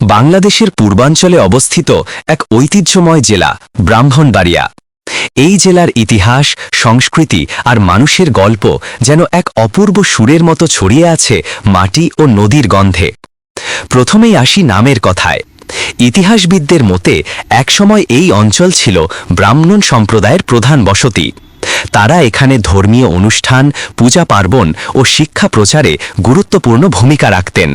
বাংলাদেশের পূর্বাঞ্চলে অবস্থিত এক ঐতিহ্যময় জেলা, ব্রাহ্মণবাড়িয়া। এই জেলার ইতিহাস, সংস্কৃতি আর মানুষের গল্প যেন এক অপূর্ব সুরের মতো ছড়িয়ে আছে মাটি ও নদীর গন্ধে। প্রথমেই আসি নামের কথায়। ইতিহাসবিদদের মতে, একসময় এই অঞ্চল ছিল ব্রাহ্মণ সম্প্রদায়ের প্রধান বসতি। তারা এখানে ধর্মীয় অনুষ্ঠান, পূজা পার্বণ ও শিক্ষা প্রচারে গুরুত্বপূর্ণ ভূমিকা রাখতেন।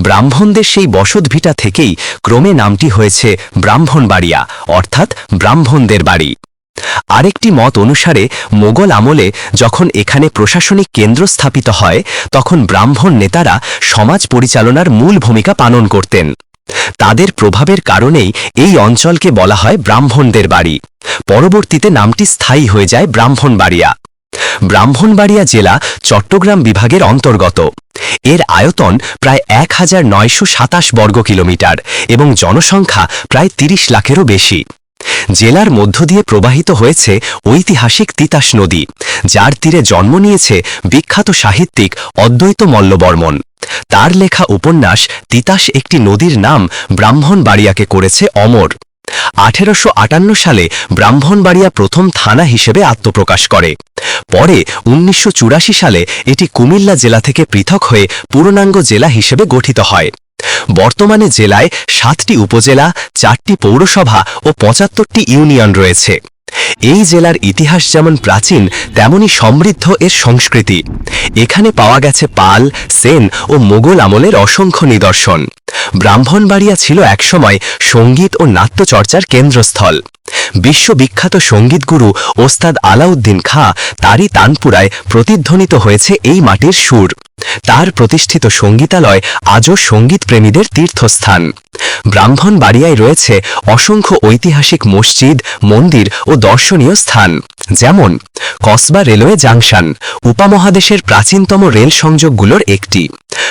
ব্রাহ্মণদের সেই বসতভিটা থেকেই ক্রমে নামটি হয়েছে ব্রাহ্মণবাড়িয়া, অর্থাৎ ব্রাহ্মণদের বাড়ি। আরেকটি মত অনুসারে মোগল আমলে যখন এখানে প্রশাসনিক কেন্দ্র স্থাপিত হয়, তখন ব্রাহ্মণ নেতারা সমাজ পরিচালনার মূল ভূমিকা পালন করতেন। তাদের প্রভাবের কারণেই এই অঞ্চলকে বলা হয় ব্রাহ্মণদের বাড়ি। পরবর্তীতে নামটি স্থায়ী হয়ে যায় ব্রাহ্মণবাড়িয়া। ব্রাহ্মণবাড়িয়া জেলা চট্টগ্রাম বিভাগের অন্তর্গত। এর আয়তন প্রায় এক হাজার নয়শো সাতাশ বর্গ কিলোমিটার এবং জনসংখ্যা প্রায় তিরিশ লাখেরও বেশি। জেলার মধ্য দিয়ে প্রবাহিত হয়েছে ঐতিহাসিক তিতাস নদী, যার তীরে জন্ম নিয়েছে বিখ্যাত সাহিত্যিক অদ্বৈত মল্লবর্মন। তার লেখা উপন্যাস তিতাস একটি নদীর নাম ব্রাহ্মণবাড়িয়াকে করেছে অমর। আঠেরোশো আটান্ন সালে ব্রাহ্মণবাড়িয়া প্রথম থানা হিসেবে আত্মপ্রকাশ করে। পরে উনিশশো চুরাশি সালে এটি কুমিল্লা জেলা থেকে পৃথক হয়ে পূর্ণাঙ্গ জেলা হিসেবে গঠিত হয়। বর্তমানে জেলায় সাতটি উপজেলা, চারটি পৌরসভা ও পঁচাত্তরটি ইউনিয়ন রয়েছে। এই জেলার ইতিহাস যেমন প্রাচীন তেমনি সমৃদ্ধ এর সংস্কৃতি। এখানে পাওয়া গেছে পাল, সেন ও মোগল আমলের অসংখ্য নিদর্শন। ব্রাহ্মণবাড়িয়া ছিল একসময় সংগীত ও নাট্যচর্চার কেন্দ্রস্থল। বিশ্ববিখ্যাত সঙ্গীতগুরু ওস্তাদ আলাউদ্দিন খাঁ তারই তানপুরায় প্রতিধ্বনিত হয়েছে এই মাটির সুর। তার প্রতিষ্ঠিত সঙ্গীতালয় আজও সঙ্গীতপ্রেমীদের তীর্থস্থান। ব্রাহ্মণবাড়িয়ায় রয়েছে অসংখ্য ঐতিহাসিক মসজিদ, মন্দির ও দর্শনীয় স্থান, যেমন কসবা রেলওয়ে জাংশন, উপমহাদেশের প্রাচীনতম রেল সংযোগগুলোর একটি।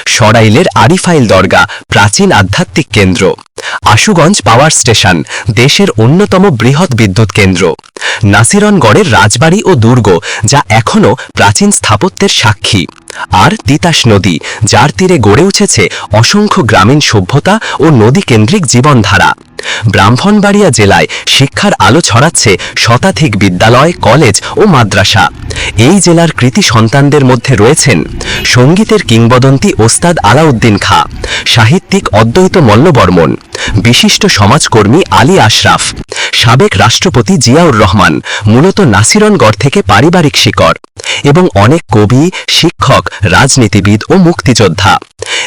সরাইলের আরিফাইল দরগা, প্রাচীন আধ্যাত্মিক কেন্দ্র। আশুগঞ্জ পাওয়ার স্টেশন, দেশের অন্যতম বৃহৎ বিদ্যুৎ কেন্দ্র। নাসিরনগড়ের রাজবাড়ি ও দুর্গ, যা এখনও প্রাচীন স্থাপত্যের সাক্ষী। আর তিতাস নদী, যার তীরে গড়ে উঠেছে অসংখ্য গ্রামীণ সভ্যতা ও নদীকেন্দ্রিক জীবনধারা। ব্রাহ্মণবাড়িয়া জেলায় শিক্ষার আলো ছড়াচ্ছে শতাধিক বিদ্যালয়, কলেজ ও মাদ্রাসা। এই জেলার কৃতি সন্তানদের মধ্যে রয়েছেন সঙ্গীতের কিংবদন্তি ওস্তাদ আলাউদ্দিন খা, সাহিত্যিক অদ্বৈত মল্লবর্মন, বিশিষ্ট সমাজকর্মী আলী আশরাফ সাবেক রাষ্ট্রপতি জিয়াউর রহমান, মূলত নাসিরনগড় থেকে পারিবারিক শিকড় এবং অনেক কবি, শিক্ষক, রাজনীতিবিদ ও মুক্তিযোদ্ধা।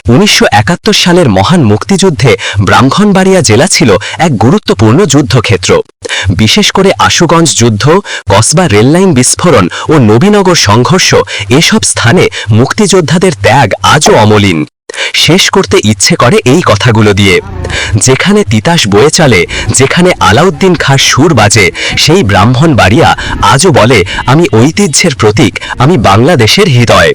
উনিশশো একাত্তর সালের মহান মুক্তিযুদ্ধে ব্রাহ্মণবাড়িয়া জেলা ছিল এক গুরুত্বপূর্ণ যুদ্ধক্ষেত্র। বিশেষ করে আশুগঞ্জ যুদ্ধ, কসবা রেললাইন বিস্ফোরণ ও নবীনগর সংঘর্ষ এসব স্থানে মুক্তিযোদ্ধাদের ত্যাগ আজও অমলিন। শেষ করতে ইচ্ছে করে এই কথাগুলো দিয়ে। যেখানে তিতাস বয়ে চলে, যেখানে আলাউদ্দিন খাঁর সুর বাজে, সেই ব্রাহ্মণ বাড়িয়া আজও বলে, আমি ঐতিহ্যের প্রতীক, আমি বাংলাদেশের হৃদয়।